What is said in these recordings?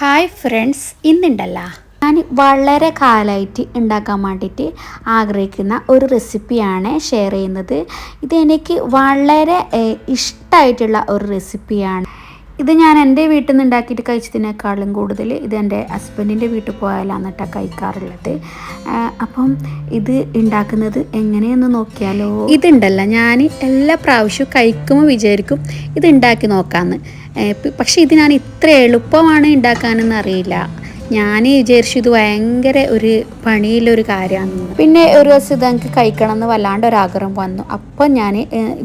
Hi friends ഇന്നുണ്ടല്ല. ഞാൻ വളരെ കാലമായിട്ട് ഉണ്ടാക്കാൻ വേണ്ടിയിട്ട് ആഗ്രഹിക്കുന്ന ഒരു റെസിപ്പിയാണ് ഷെയർ ചെയ്യുന്നത്. ഇത് എനിക്ക് വളരെ ഇഷ്ടമായിട്ടുള്ള ഒരു റെസിപ്പിയാണ് ഇത് ഞാൻ എന്റെ വീട്ടിൽ നിന്ന് ഉണ്ടാക്കിയിട്ട് കഴിച്ചതിനേക്കാളും കൂടുതൽ ഇത് എന്റെ ഹസ്ബൻഡിന്റെ വീട്ടിൽ പോയാലാണ് കേട്ടോ കഴിക്കാറുള്ളത്. അപ്പം ഇത് ഉണ്ടാക്കുന്നത് എങ്ങനെയെന്ന് നോക്കിയാലോ? ഇതുണ്ടല്ല ഞാൻ എല്ലാ പ്രാവശ്യവും കഴിക്കുമ്പോൾ വിചാരിക്കും ഇത് ഉണ്ടാക്കി നോക്കാമെന്ന് പക്ഷേ ഇത് ഞാൻ ഇത്ര എളുപ്പമാണ് ഉണ്ടാക്കാനെന്ന് അറിയില്ല. ഞാൻ വിചാരിച്ചു ഇത് ഭയങ്കര ഒരു പണിയിലൊരു കാര്യമാണ്. പിന്നെ ഒരു ദിവസം ഇത് എനിക്ക് കഴിക്കണം എന്ന് വല്ലാണ്ട് ഒരാഗ്രഹം വന്നു. അപ്പം ഞാൻ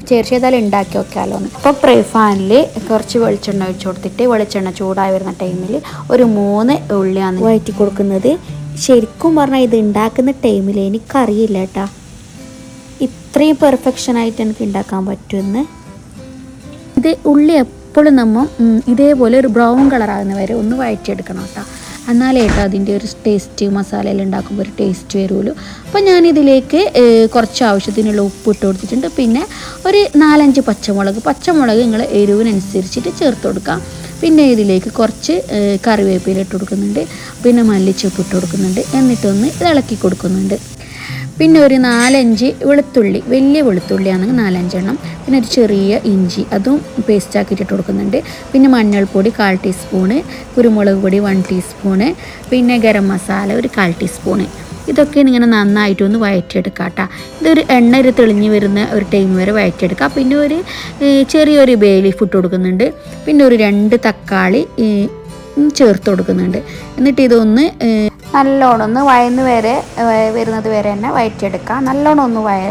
ചേർച്ചി ഏതായാലും ഉണ്ടാക്കി നോക്കാമല്ലോ എന്ന് അപ്പോൾ ഫാനിൽ കുറച്ച് വെളിച്ചെണ്ണ ഒഴിച്ചു കൊടുത്തിട്ട് വെളിച്ചെണ്ണ ചൂടായി വരുന്ന ടൈമിൽ ഒരു മൂന്ന് ഉള്ളിയാണ് വഴറ്റി കൊടുക്കുന്നത്. ശരിക്കും പറഞ്ഞാൽ ഇത് ഉണ്ടാക്കുന്ന ടൈമിൽ എനിക്കറിയില്ല കേട്ടാ ഇത്രയും പെർഫെക്ഷനായിട്ട് എനിക്ക് ഉണ്ടാക്കാൻ പറ്റുമെന്ന്. ഇത് ഉള്ളി എപ്പോഴും നമ്മൾ ഇതേപോലെ ഒരു ബ്രൗൺ കളറാകുന്ന വരെ ഒന്ന് വഴറ്റിയെടുക്കണം കേട്ടോ എന്നാലേ കേട്ടോ അതിന്റെ ഒരു ടേസ്റ്റ് മസാലയിൽ ഉണ്ടാക്കുമ്പോൾ ഒരു ടേസ്റ്റ് വരുമല്ലോ അപ്പോൾ ഞാനിതിലേക്ക് കുറച്ച് ആവശ്യത്തിനുള്ള ഉപ്പ് ഇട്ട് കൊടുത്തിട്ടുണ്ട്. പിന്നെ ഒരു നാലഞ്ച് പച്ചമുളക് പച്ചമുളക് നിങ്ങൾ എരിവിനനുസരിച്ചിട്ട് ചേർത്ത് കൊടുക്കാം. പിന്നെ ഇതിലേക്ക് കുറച്ച് കറിവേപ്പില ഇട്ട് കൊടുക്കുന്നുണ്ട്. പിന്നെ മല്ലിച്ചപ്പ് ഇട്ട് കൊടുക്കുന്നുണ്ട്. എന്നിട്ടൊന്ന് ഇളക്കി കൊടുക്കുന്നുണ്ട്. പിന്നെ ഒരു നാലഞ്ച് വെളുത്തുള്ളി വലിയ വെളുത്തുള്ളിയാണെങ്കിൽ നാലഞ്ചെണ്ണം. പിന്നെ ഒരു ചെറിയ ഇഞ്ചി അതും പേസ്റ്റ് ആക്കിയിട്ട് ഇട്ട് കൊടുക്കുന്നുണ്ട്. പിന്നെ മഞ്ഞൾപ്പൊടി കാൽ ടീസ്പൂണ് കുരുമുളക് പൊടി വൺ ടീസ്പൂണ് പിന്നെ ഗരം മസാല ഒരു കാൽ ടീസ്പൂണ് ഇതൊക്കെ ഇങ്ങനെ നന്നായിട്ടൊന്ന് വയറ്റിയെടുക്കുക കേട്ടോ ഇതൊരു എണ്ണ ഒരു തെളിഞ്ഞ് വരുന്ന ഒരു ടൈം വരെ വയറ്റിയെടുക്കുക. പിന്നെ ഒരു ചെറിയൊരു ബേ ലീഫ് ഇട്ട് കൊടുക്കുന്നുണ്ട്. പിന്നെ ഒരു രണ്ട് തക്കാളി ചേർത്ത് കൊടുക്കുന്നുണ്ട്. എന്നിട്ട് ഇതൊന്ന് നല്ലോണം ഒന്ന് വയന്ന് വരെ വരുന്നത് വരെ തന്നെ വയറ്റിയെടുക്കാം. നല്ലോണം ഒന്ന് വയ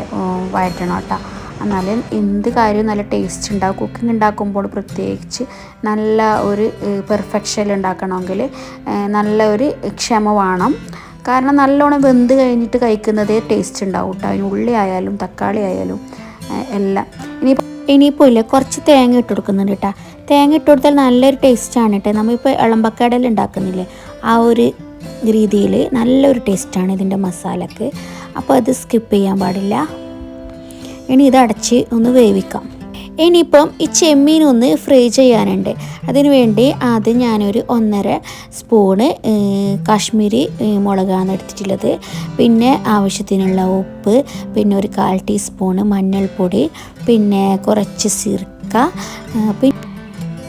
വയറ്റണം കേട്ടോ. എന്നാലും എന്ത് കാര്യവും നല്ല ടേസ്റ്റ് ഉണ്ടാവും. കുക്കിംഗ് ഉണ്ടാക്കുമ്പോൾ പ്രത്യേകിച്ച് നല്ല ഒരു പെർഫെക്ഷൻ ഉണ്ടാക്കണമെങ്കിൽ നല്ല ഒരു ക്ഷമ വേണം. കാരണം നല്ലോണം വെന്ത് കഴിഞ്ഞിട്ട് കഴിക്കുന്നതേ ടേസ്റ്റ് ഉണ്ടാവും കേട്ടോ. അതിന് ഉള്ളി ആയാലും തക്കാളി ആയാലും എല്ലാം. ഇനി ഇനിയിപ്പോൾ ഇല്ല കുറച്ച് തേങ്ങ ഇട്ട് കൊടുക്കുന്നുണ്ട് കേട്ടോ. തേങ്ങ ഇട്ട് കൊടുത്താൽ നല്ലൊരു ടേസ്റ്റാണ് കേട്ടോ. നമ്മളിപ്പോൾ ഇളമ്പക്കടൽ ഉണ്ടാക്കുന്നില്ലേ ആ ഒരു രീതിയിൽ നല്ലൊരു ടേസ്റ്റാണ് ഇതിന്റെ മസാലക്ക്. അപ്പോൾ അത് സ്കിപ്പ് ചെയ്യാൻ പാടില്ല. ഇനി ഇത് അടച്ച് ഒന്ന് വേവിക്കാം. ഇനിയിപ്പം ഈ ചെമ്മീൻ ഒന്ന് ഫ്രൈ ചെയ്യാനുണ്ട്. അതിന് വേണ്ടി ആദ്യം ഞാനൊരു ഒന്നര സ്പൂണ് കാശ്മീരി മുളകാണ് എടുത്തിട്ടുള്ളത്. പിന്നെ ആവശ്യത്തിനുള്ള ഉപ്പ് പിന്നെ ഒരു കാൽ ടീസ്പൂണ് മഞ്ഞൾപ്പൊടി പിന്നെ കുറച്ച് സിർക്ക ആ, പി-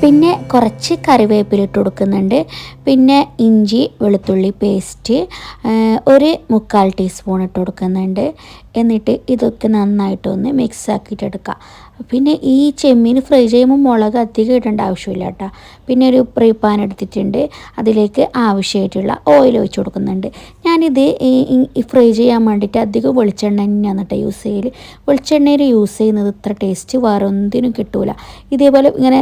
പിന്നെ കുറച്ച് കറിവേപ്പില ഇട്ട് കൊടുക്കുന്നുണ്ട്. പിന്നെ ഇഞ്ചി വെളുത്തുള്ളി പേസ്റ്റ് ഒരു മുക്കാൽ ടീസ്പൂൺ ഇട്ട് കൊടുക്കുന്നുണ്ട്. എന്നിട്ട് ഇതൊക്കെ നന്നായിട്ടൊന്ന് മിക്സ് ആക്കിയിട്ടെടുക്കുക പിന്നെ ഈ ചെമ്മീൻ ഫ്രൈ ചെയ്യുമ്പോൾ മുളക് അധികം ഇടേണ്ട ആവശ്യമില്ല കേട്ടോ. പിന്നെ ഒരു പ്രീ പാൻ എടുത്തിട്ടുണ്ട്. അതിലേക്ക് ആവശ്യമായിട്ടുള്ള ഓയിൽ ഒഴിച്ച് കൊടുക്കുന്നുണ്ട്. ഞാനിത് ഫ്രൈ ചെയ്യാൻ വേണ്ടിയിട്ട് അധികം വെളിച്ചെണ്ണ തന്നെയാണ് കേട്ടോ യൂസ് ചെയ്യൽ വെളിച്ചെണ്ണയിൽ യൂസ് ചെയ്യുന്നത് ഇത്ര ടേസ്റ്റ് വേറെ ഒന്നിനും കിട്ടൂല. ഇതേപോലെ ഇങ്ങനെ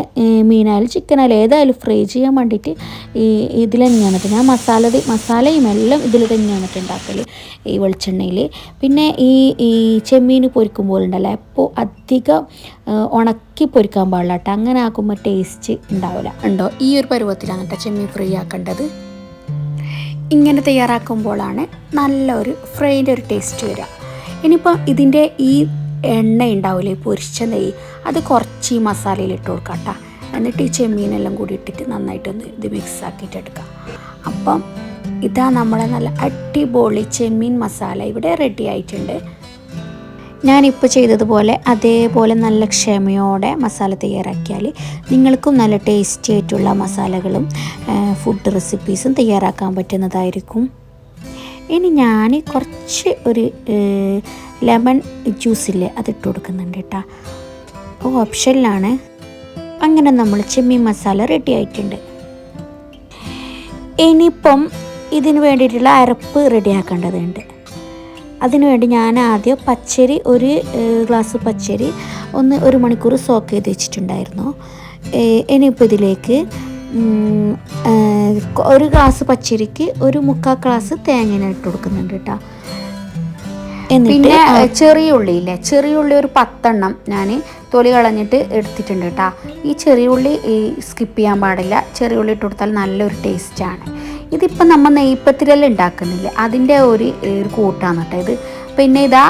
മീനായാലും ചിക്കനായാലും ഏതായാലും ഫ്രൈ ചെയ്യാൻ വേണ്ടിയിട്ട് ഈ ഇതിൽ തന്നെയാണ് ഞാൻ മസാല മസാലയും എല്ലാം ഇതിൽ തന്നെയാണ് ഉണ്ടാക്കൽ ഈ വെളിച്ചെണ്ണയിൽ. പിന്നെ ഈ ഈ ചെമ്മീൻ പൊരിക്കുമ്പോൾ ഉണ്ടല്ലോ. അപ്പോൾ അധികം ഉണക്കി പൊരിക്കാൻ പാടില്ല കേട്ടോ അങ്ങനെ ആക്കുമ്പോൾ ടേസ്റ്റ് ഉണ്ടാവില്ല. ഉണ്ടോ ഈ ഒരു പരുവത്തിലാണ് കേട്ടോ ചെമ്മീൻ ഫ്രൈ ആക്കേണ്ടത്. ഇങ്ങനെ തയ്യാറാക്കുമ്പോഴാണ് നല്ലൊരു ഫ്രൈന്റെ ഒരു ടേസ്റ്റ് വരിക. ഇനിയിപ്പോൾ ഇതിന്റെ ഈ എണ്ണ ഉണ്ടാവില്ലേ പൊരിച്ച നെയ്യ് അത് കുറച്ച് ഈ മസാലയിൽ ഇട്ട് കൊടുക്കാം കേട്ടോ. എന്നിട്ട് ഈ ചെമ്മീനെല്ലാം കൂടി ഇട്ടിട്ട് നന്നായിട്ടൊന്ന് ഇത് മിക്സ് ആക്കിയിട്ട് എടുക്കാം. അപ്പം ഇതാ നമ്മളെ നല്ല അടിപൊളി ചെമ്മീൻ മസാല ഇവിടെ റെഡി ആയിട്ടുണ്ട്. ഞാനിപ്പോൾ ചെയ്തതുപോലെ അതേപോലെ നല്ല ക്ഷമയോടെ മസാല തയ്യാറാക്കിയാൽ നിങ്ങൾക്കും നല്ല ടേസ്റ്റി ആയിട്ടുള്ള മസാലകളും ഫുഡ് റെസിപ്പീസും തയ്യാറാക്കാൻ പറ്റുന്നതായിരിക്കും. ഇനി ഞാൻ കുറച്ച് ഒരു ലെമൺ ജ്യൂസില്ലേ അതിട്ട് കൊടുക്കുന്നുണ്ട് കേട്ടോ ഓപ്ഷനിലാണ് അങ്ങനെ നമ്മൾ ചെമ്മീൻ മസാല റെഡി ആയിട്ടുണ്ട്. ഇനിയിപ്പം ഇതിന് വേണ്ടിയിട്ടുള്ള അരപ്പ് റെഡിയാക്കേണ്ടതുണ്ട് അതിനുവേണ്ടി ഞാൻ ആദ്യം പച്ചരി ഒരു ഗ്ലാസ് പച്ചരി ഒന്ന് ഒരു മണിക്കൂർ സോക്ക് ചെയ്ത് വെച്ചിട്ടുണ്ടായിരുന്നു. ഇനിയിപ്പോൾ ഇതിലേക്ക് ഒരു ഗ്ലാസ് പച്ചരിക്ക് ഒരു മുക്കാൽ ഗ്ലാസ് തേങ്ങ ഇട്ട് കൊടുക്കുന്നുണ്ട് കേട്ടോ പിന്നെ ചെറിയ ഉള്ളി ഉള്ളിയില്ലേ ചെറിയ ഉള്ളി ഒരു പത്തെണ്ണം ഞാൻ തൊലി കളഞ്ഞിട്ട് എടുത്തിട്ടുണ്ട് കേട്ടോ ഈ ചെറിയ ഉള്ളി സ്കിപ്പ് ചെയ്യാൻ പാടില്ല. ചെറിയ ഉള്ളി ഇട്ട് കൊടുത്താൽ നല്ലൊരു ടേസ്റ്റാണ്. ഇതിപ്പോൾ നമ്മൾ നെയ്പ്പത്തിരെല്ലാം ഉണ്ടാക്കുന്നില്ല? അതിന്റെ ഒരു ഒരു കൂട്ടാണ് കേട്ടോ ഇത്. പിന്നെ ഇതാ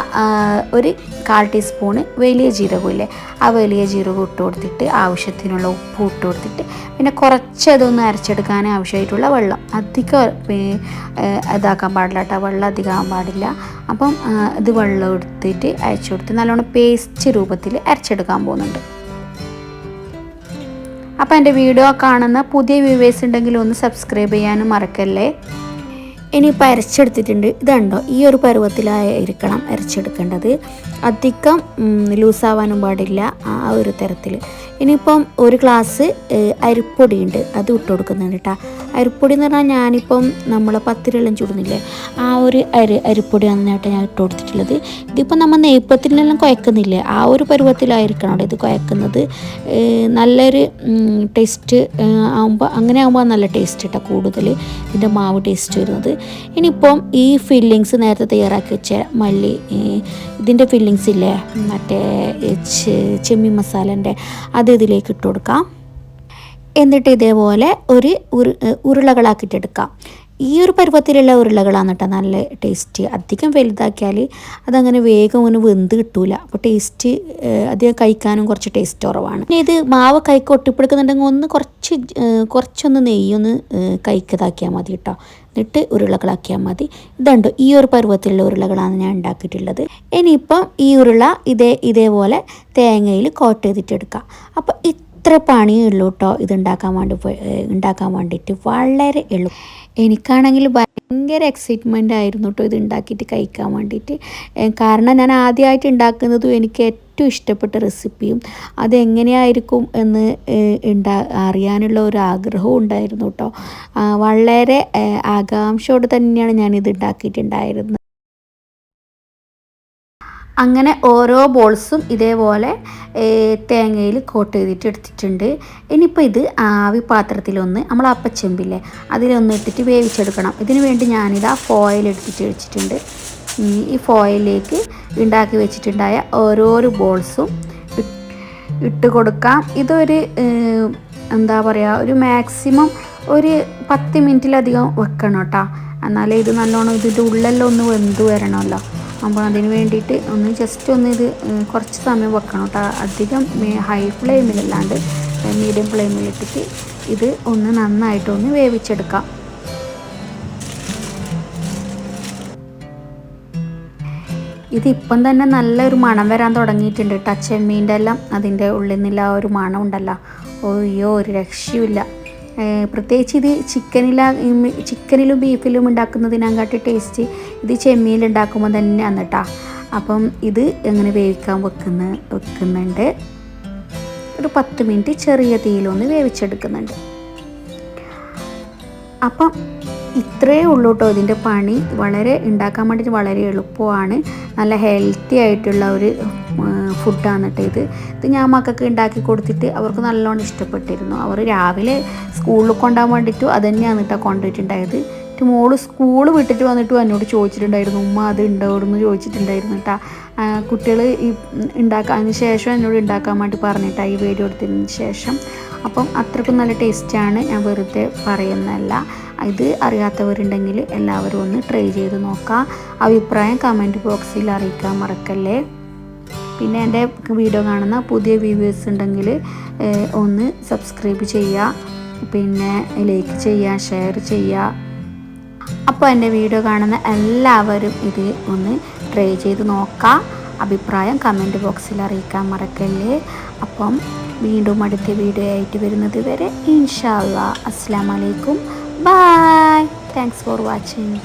ഒരു കാൽ ടീസ്പൂണ് വലിയ ജീരകമില്ലേ ആ വലിയ ജീരകം ഇട്ട് കൊടുത്തിട്ട് ആവശ്യത്തിനുള്ള ഉപ്പ് ഇട്ട് കൊടുത്തിട്ട് പിന്നെ കുറച്ച് അതൊന്ന് അരച്ചെടുക്കാൻ ആവശ്യമായിട്ടുള്ള വെള്ളം. അധികം ഇതാക്കാൻ പാടില്ല കേട്ടോ. വെള്ളം അധികം പാടില്ല. അപ്പം ഇത് വെള്ളം എടുത്തിട്ട് അരച്ചു കൊടുത്ത് നല്ലോണം പേസ്റ്റ് രൂപത്തിൽ അരച്ചെടുക്കാൻ പോകുന്നുണ്ട്. അപ്പോൾ എന്റെ വീഡിയോ കാണുന്ന പുതിയ വ്യൂവേഴ്സ് ഉണ്ടെങ്കിൽ ഒന്ന് സബ്സ്ക്രൈബ് ചെയ്യാനും മറക്കല്ലേ? ഇനിയിപ്പോൾ അരച്ചെടുത്തിട്ടുണ്ട്. ഇതുണ്ടോ? ഈ ഒരു പരുവത്തിലായിരിക്കണം അരച്ചെടുക്കേണ്ടത്. അധികം ലൂസാവാനും പാടില്ല ആ ഒരു തരത്തിൽ ഇനിയിപ്പം ഒരു ഗ്ലാസ് അരിപ്പൊടിയുണ്ട്. അത് ഇട്ട് കൊടുക്കുന്നുണ്ട് കേട്ടോ അരിപ്പൊടി എന്ന് പറഞ്ഞാൽ ഞാനിപ്പം നമ്മൾ പത്തിരെല്ലാം ചൂടുന്നില്ലേ? ആ ഒരു അരി അരിപ്പൊടിയാണ് കേട്ടോ ഞാൻ ഇട്ട് കൊടുത്തിട്ടുള്ളത്. ഇതിപ്പോൾ നമ്മൾ നെയ്പ്പത്തിനെല്ലാം കുഴക്കുന്നില്ലേ? ആ ഒരു പരുവത്തിലായിരിക്കണം ഇത് കുഴക്കുന്നത്. നല്ലൊരു ടേസ്റ്റ് ആകുമ്പോൾ അങ്ങനെ ആകുമ്പോൾ നല്ല ടേസ്റ്റ് കേട്ടോ കൂടുതൽ ഇതിന്റെ മാവ് ടേസ്റ്റ് വരുന്നത്. ഇനിയിപ്പം ഈ ഫില്ലിങ്സ് നേരത്തെ തയ്യാറാക്കി വെച്ച മല്ലി ഇതിന്റെ ഫില്ലിങ്സ് ഇല്ലേ? മറ്റേ ചെമ്മി മസാലന്റെ അത് ഇതിലേക്ക് ഇട്ട് കൊടുക്കാം. എന്നിട്ട് ഇതേപോലെ ഒരു ഉരു ഉരുളകളാക്കിയിട്ടെടുക്കാം ഈ ഒരു പരുവത്തിലുള്ള ഉരുളകളാണ് കേട്ടോ നല്ല ടേസ്റ്റ് അധികം വലുതാക്കിയാൽ അതങ്ങനെ വേഗം ഒന്ന് വെന്ത് കിട്ടൂല. അപ്പോൾ ടേസ്റ്റ് അധികം കഴിക്കാനും കുറച്ച് ടേസ്റ്റ് കുറവാണ്. പിന്നെ ഇത് മാവ് കൈക്ക് ഒട്ടിപ്പിടിക്കുന്നുണ്ടെങ്കിൽ ഒന്ന് കുറച്ച് കുറച്ചൊന്ന് നെയ്യൊന്ന് കൈക്ക് കൈക്കതാക്കിയാൽ മതി കേട്ടോ. എന്നിട്ട് ഉരുളകളാക്കിയാൽ മതി. ഇതുണ്ട് ഈ ഒരു പരുവത്തിലുള്ള ഉരുളകളാണ് ഞാൻ ഉണ്ടാക്കിയിട്ടുള്ളത്. ഇനിയിപ്പം ഈ ഉരുള ഇതേ ഇതേപോലെ തേങ്ങയിൽ കോട്ട് ചെയ്തിട്ട് എടുക്കാം അപ്പോൾ ഇത്ര പണിയേ ഉള്ളൂ കേട്ടോ ഇത് ഉണ്ടാക്കാൻ വേണ്ടി ഉണ്ടാക്കാൻ വേണ്ടിയിട്ട്. വളരെ എളുപ്പം. എനിക്കാണെങ്കിൽ ഭയങ്കര എക്സൈറ്റ്മെന്റ് ആയിരുന്നു കേട്ടോ ഇത് ഉണ്ടാക്കിയിട്ട് കഴിക്കാൻ വേണ്ടിയിട്ട്. കാരണം ഞാൻ ആദ്യമായിട്ട് ഉണ്ടാക്കുന്നതും എനിക്ക് ഏറ്റവും ഇഷ്ടപ്പെട്ട റെസിപ്പിയും അതെങ്ങനെയായിരിക്കും എന്ന് ഉണ്ടാ അറിയാനുള്ള ഒരു ആഗ്രഹവും ഉണ്ടായിരുന്നു കേട്ടോ വളരെ ആകാംക്ഷയോടെ തന്നെയാണ് ഞാനിത് ഉണ്ടാക്കിയിട്ടുണ്ടായിരുന്നത്. അങ്ങനെ ഓരോ ബോൾസും ഇതേപോലെ തേങ്ങയിൽ കോട്ട് ചെയ്തിട്ട് എടുത്തിട്ടുണ്ട്. ഇനിയിപ്പോൾ ഇത് ആവി പാത്രത്തിലൊന്ന് നമ്മൾ അപ്പച്ചെമ്പില്ലേ അതിലൊന്ന് ഇട്ടിട്ട് വേവിച്ചെടുക്കണം. ഇതിനു വേണ്ടി ഞാനിതാ ഫോയിൽ എടുത്തിട്ട് വെച്ചിട്ടുണ്ട്. ഈ ഫോയിലേക്ക് ഉണ്ടാക്കി വെച്ചിട്ടുണ്ടായ ഓരോരോ ബോൾസും ഇട്ട് കൊടുക്കാം. ഇതൊരു എന്താ പറയുക ഒരു മാക്സിമം ഒരു പത്ത് മിനിറ്റിലധികം വെക്കണം കേട്ടോ. എന്നാലേ ഇത് നല്ലോണം ഇതിന്റെ ഉള്ളെല്ലാം ഒന്ന് വെന്ത് വരണമല്ലോ. അപ്പോൾ അതിന് വേണ്ടിയിട്ട് ഒന്ന് ജസ്റ്റ് ഒന്ന് ഇത് കുറച്ച് സമയം വെക്കണം കേട്ടോ അധികം ഹൈ ഫ്ലെയിമിലല്ലാണ്ട് മീഡിയം ഫ്ലെയിമിലിട്ടിട്ട് ഇത് ഒന്ന് നന്നായിട്ടൊന്ന് വേവിച്ചെടുക്കാം. ഇതിപ്പം തന്നെ നല്ലൊരു മണം വരാൻ തുടങ്ങിയിട്ടുണ്ട് ടച്ച് ചെമ്മീന്റെ എല്ലാം അതിന്റെ ഉള്ളിൽ നിന്നില്ല ആ ഒരു മണം ഉണ്ടല്ലോ. അയ്യോ ഒരു രക്ഷയുമില്ല. പ്രത്യേകിച്ച് ഇത് ചിക്കനില ചിക്കനിലും ബീഫിലും ഉണ്ടാക്കുന്നതിനെക്കാട്ടി ടേസ്റ്റ് ഇത് ചെമ്മീൻ ഉണ്ടാക്കുമ്പോൾ തന്നെയാണ് കേട്ടോ അപ്പം ഇത് എങ്ങനെ വേവിക്കാൻ വെക്കുന്ന വെക്കുന്നുണ്ട്. ഒരു പത്ത് മിനിറ്റ് ചെറിയ തീയിലൊന്ന് വേവിച്ചെടുക്കുന്നുണ്ട്. അപ്പം ഇത്രയേ ഉള്ളൂ കേട്ടോ ഇതിന്റെ പണി. വളരെ ഉണ്ടാക്കാൻ വേണ്ടിയിട്ട് വളരെ എളുപ്പമാണ്. നല്ല ഹെൽത്തി ആയിട്ടുള്ള ഒരു ഫുഡാണ് കേട്ടോ ഇത് ഇത് ഞാൻ മക്കൾക്ക് ഉണ്ടാക്കി കൊടുത്തിട്ട് അവർക്ക് നല്ലോണം ഇഷ്ടപ്പെട്ടിരുന്നു. അവർ രാവിലെ സ്കൂളിൽ കൊണ്ടുപോകാൻ വേണ്ടിയിട്ട് അത് തന്നെയാണ് കേട്ടോ കൊണ്ടുപോയിട്ടുണ്ടായത് മോൾ സ്കൂൾ വിട്ടിട്ട് വന്നിട്ട് എന്നോട് ചോദിച്ചിട്ടുണ്ടായിരുന്നു ഉമ്മ അത് ഉണ്ടോ എന്ന് ചോദിച്ചിട്ടുണ്ടായിരുന്നു കേട്ടോ കുട്ടികൾ ഈ ഉണ്ടാക്കാൻ അതിന് ശേഷം എന്നോട് ഉണ്ടാക്കാൻ വേണ്ടി പറഞ്ഞിട്ടാണ് ഈ വീഡിയോ എടുത്തതിന് ശേഷം. അപ്പം അത്രക്കും നല്ല ടേസ്റ്റാണ് ഞാൻ വെറുതെ പറയുന്നതല്ല. ഇത് അറിയാത്തവരുണ്ടെങ്കിൽ എല്ലാവരും ഒന്ന് ട്രൈ ചെയ്ത് നോക്കാം. അഭിപ്രായം കമന്റ് ബോക്സിൽ അറിയിക്കാൻ മറക്കല്ലേ. പിന്നെ എന്റെ വീഡിയോ കാണുന്ന പുതിയ വ്യൂവേഴ്സ് ഉണ്ടെങ്കിൽ ഒന്ന് സബ്സ്ക്രൈബ് ചെയ്യുക. പിന്നെ ലൈക്ക് ചെയ്യുക ഷെയർ ചെയ്യുക. അപ്പോൾ എന്റെ വീഡിയോ കാണുന്ന എല്ലാവരും ഇത് ഒന്ന് ട്രൈ ചെയ്ത് നോക്കാം അഭിപ്രായം കമന്റ് ബോക്സിൽ അറിയിക്കാൻ മറക്കല്ലേ. അപ്പം വീണ്ടും അടുത്ത വീഡിയോ ആയിട്ട് വരുന്നത് വരെ ഇൻഷാല്ല അസ്സാം വലൈക്കും ബൈ താങ്ക്സ് ഫോർ വാച്ചിങ്